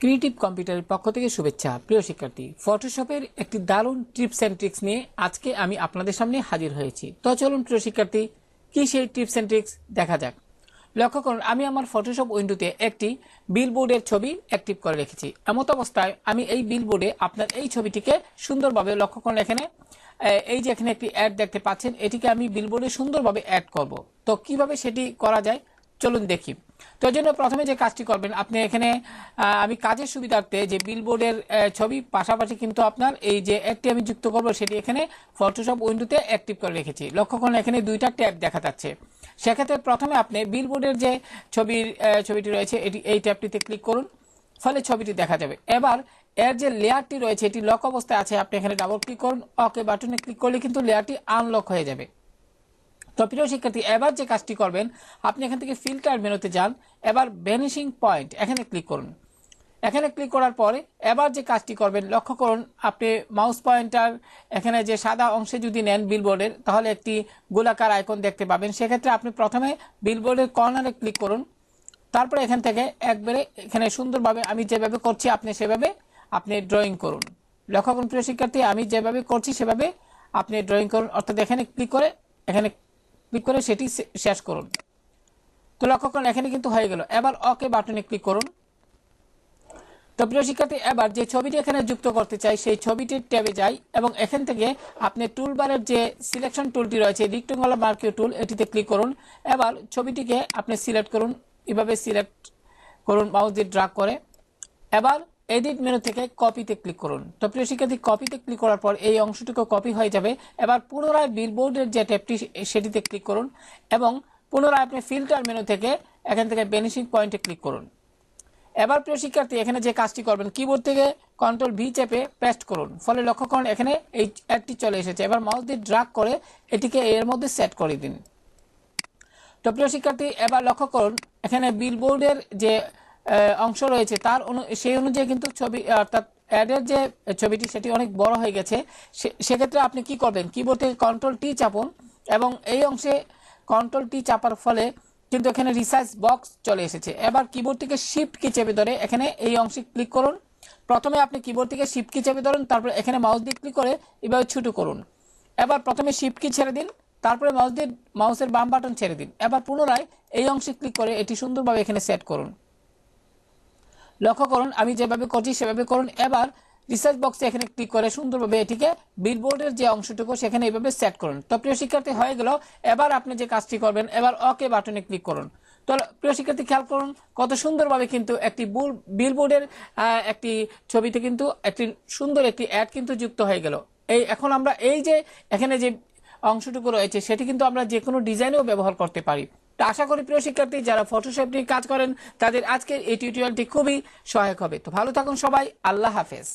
Creative কম্পিউটারের পক্ষ থেকে শুভেচ্ছা। প্রিয় শিক্ষার্থী ফটোশপের একটি দারুণ টিপস অ্যান্ড ট্রিক্স নিয়ে আজকে আমি আপনাদের সামনে হাজির হয়েছি। তো চলুন, প্রিয় শিক্ষার্থী, কি সেই টিপস অ্যান্ড ট্রিক্স? দেখা যাক। লক্ষ্য করুন, আমি আমার ফটোশপ উইন্ডোতে একটি বিলবোর্ডের ছবি অ্যাক্টিভ করে রেখেছি। এমত অবস্থায় আমি এই বিলবোর্ডে আপনার এই ছবিটিকে সুন্দরভাবে লক্ষ্য করুন এখানে। এই যে এখানে একটি অ্যাড দেখতে পাচ্ছেন, এটিকে আমি বিলবোর্ডে সুন্দরভাবে অ্যাড করব। তো কীভাবে সেটি করা যায়? চলুন দেখি। তো জন্য প্রথমে যে কাজটি করবেন, আপনি এখানে আমি কাজের সুবিধার্থে যে বিলবোর্ডের ছবি পাশাপাশি কিন্তু আপনার এই যে অ্যাডটি আমি যুক্ত করব সেটি এখানে ফটোশপ উইন্ডোতে অ্যাক্টিভ করে রেখেছি। লক্ষ্য করুন এখানে দুইটা ট্যাব দেখা যাচ্ছে। সেক্ষেত্রে প্রথমে আপনি বিলবোর্ডের যে ছবির ছবিটি রয়েছে, এটি, এই ট্যাবটিতে ক্লিক করুন, ফলে ছবিটি দেখা যাবে। এবার এর যে লেয়ারটি রয়েছে, এটি লক অবস্থায় আছে, আপনি এখানে ডাবল ক্লিক করুন ওকে বাটনে ক্লিক করলে কিন্তু লেয়ারটি আনলক হয়ে যাবে। তো প্রিয় শিক্ষার্থী, এবার যে কাজটি করবেন, আপনি এখান থেকে ফিল্টার মেনুতে যান, এবার ভ্যানিশিং পয়েন্ট এখানে ক্লিক করুন। এখানে ক্লিক করার পরে এবার যে কাজটি করবেন, লক্ষ্য করুন, আপনি মাউস পয়েন্টার, এখানে যে সাদা অংশে যদি নেন বিলবোর্ডের তাহলে একটি গোলাকার আইকন দেখতে পাবেন। সেক্ষেত্রে আপনি প্রথমে বিলবোর্ডের কর্নারে ক্লিক করুন। তারপরে এখান থেকে একবারে এখানে সুন্দরভাবে আমি যেভাবে করছি, আপনি সেভাবে আপনি ড্রয়িং করুন। লক্ষ্য করুন প্রিয় শিক্ষার্থী, আমি যেভাবে করছি, সেভাবে আপনি ড্রয়িং করুন। অর্থাৎ এখানে ক্লিক করে এখানে ক্লিক করে সেটি শেষ করুন। তো লক্ষ্য করুন, এখানে কিন্তু হয়ে গেল। এবার ওকে বাটনে ক্লিক করুন। তো প্রিয় শিক্ষার্থী, এবার যে ছবিটি এখানে যুক্ত করতে চাই, সেই ছবিটির ট্যাবে যাই এবং এখান থেকে আপনি টুলবারের যে সিলেকশন টুলটি রয়েছে রিক্টেঙ্গুলার মার্কিও টুল এটিতে ক্লিক করুন। এবার ছবিটিকে আপনি সিলেক্ট করুন। এভাবে সিলেক্ট করুন মাউস দিয়ে ড্রাগ করে। এবার এডিট মেনু থেকে কপিতে ক্লিক করুন। তো প্রিয় শিক্ষার্থী কপিতে ক্লিক করার পর এই অংশটুকু কপি হয়ে যাবে। এবার পুনরায় বিলবোর্ডের যে ট্যাবটি, সেটিতে ক্লিক করুন এবং পুনরায় আপনি ফিল্টার মেনু থেকে এখান থেকে বেনিশিং পয়েন্টে ক্লিক করুন। এবার প্রিয় শিক্ষার্থী, এখানে যে কাজটি করবেন কিবোর্ড থেকে কন্ট্রোল ভি চেপে পেস্ট করুন। ফলে লক্ষ্য করুন, এখানে এই অ্যাডটি চলে এসেছে। এবার মাউস দিয়ে ড্রাগ করে এটিকে এর মধ্যে সেট করে দিন। তো প্রিয় শিক্ষার্থী, এবার লক্ষ্য করুন, এখানে বিলবোর্ডের যে অংশ রয়েছে। তার সেই অনুযায়ী কিন্তু ছবি, অর্থাৎ অ্যাডের যে ছবিটি, সেটি অনেক বড় হয়ে গেছে। সেক্ষেত্রে আপনি কি করবেন? কিবোর্ড থেকে কন্ট্রোল টি চাপুন এবং এই অংশে কন্ট্রোল টি চাপার ফলে কিন্তু এখানে রিসার্চ বক্স চলে এসেছে। এবার কিবোর্ড থেকে শিফট কি চেপে ধরে এখানে এই অংশে ক্লিক করুন। প্রথমে আপনি কিবোর্ড থেকে শিফট কি চেপে ধরুন, তারপর এখানে মাউস দিয়ে ক্লিক করে এভাবে ছোট করুন। এবার প্রথমে শিফট কি ছেড়ে দিন, তারপরে মাউস দিয়ে মাউসের বাম বাটন ছেড়ে দিন। এবার পুনরায় এই অংশে ক্লিক করে এটি সুন্দরভাবে এখানে সেট করুন। লক্ষ্য করুন, আমি যেভাবে করছি সেভাবে করুন। এবার রিসার্চ বক্সে এখানে ক্লিক করে সুন্দরভাবে এটিকে বিলবোর্ডের যে অংশটুকু, সেখানে এইভাবে সেট করুন। তো প্রিয় শিক্ষার্থী, হয়ে গেল। এবার আপনি যে কাজটি করবেন, এবার ওকে বাটনে ক্লিক করুন। তো প্রিয় শিক্ষার্থী, খেয়াল করুন, কত সুন্দরভাবে কিন্তু একটি বিলবোর্ডের একটি ছবিতে কিন্তু একটি সুন্দর একটি অ্যাড কিন্তু যুক্ত হয়ে গেল। এই, এখন আমরা এই যে এখানে যে অংশটুকু রয়েছে, সেটি কিন্তু আমরা যে কোনো ডিজাইনেও ব্যবহার করতে পারি। আশা করি প্রিয় শিক্ষার্থী, যারা ফটোশপ নিয়ে কাজ করেন, তাদের আজকের এই টিউটোরিয়ালটি খুবই সহায়ক হবে। তো ভালো থাকুন সবাই, আল্লাহ হাফেজ।